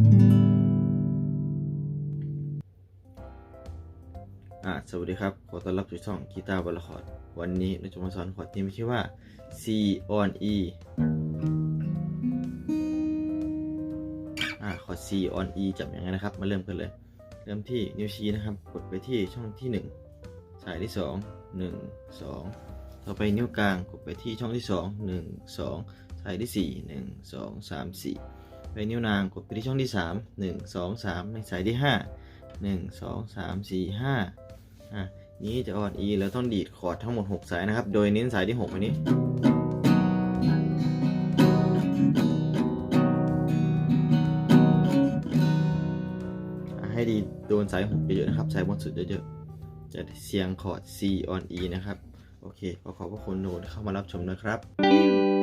อ่าสวัสดีครับ ขอต้อนรับสู่ช่องกีตาร์บอลคอร์ด วันนี้เราจะมาสอนคอร์ดที่มีชื่อว่า C on E อ่าคอร์ด C on E จับยังไงนะครับ มาเริ่มกันเลย เริ่มที่นิ้วชี้นะครับ กดไปที่ช่องที่ 1 สายที่ 2 1 2 ต่อไปนิ้วกลาง กดไปที่ช่องที่ 2 1 2 สายที่ 4 1 2 3 4 ไปนิ้วนางกดไปที่ช่องที่ 3 1 2 3 ในสายที่ 5 1 2 3 4 5อะนี้จะออน E แล้วต้องดีดคอร์ดทั้งหมด 6 สายนะครับ โดยเน้นสายที่ 6 อันนี้ ให้ดีโดนสาย 6 เยอะๆนะครับ สายบนสุดเยอะๆ จะเสียงคอร์ด C on E นะครับ โอเค ขอขอบพระคุณโนที่เข้ามารับชมนะครับ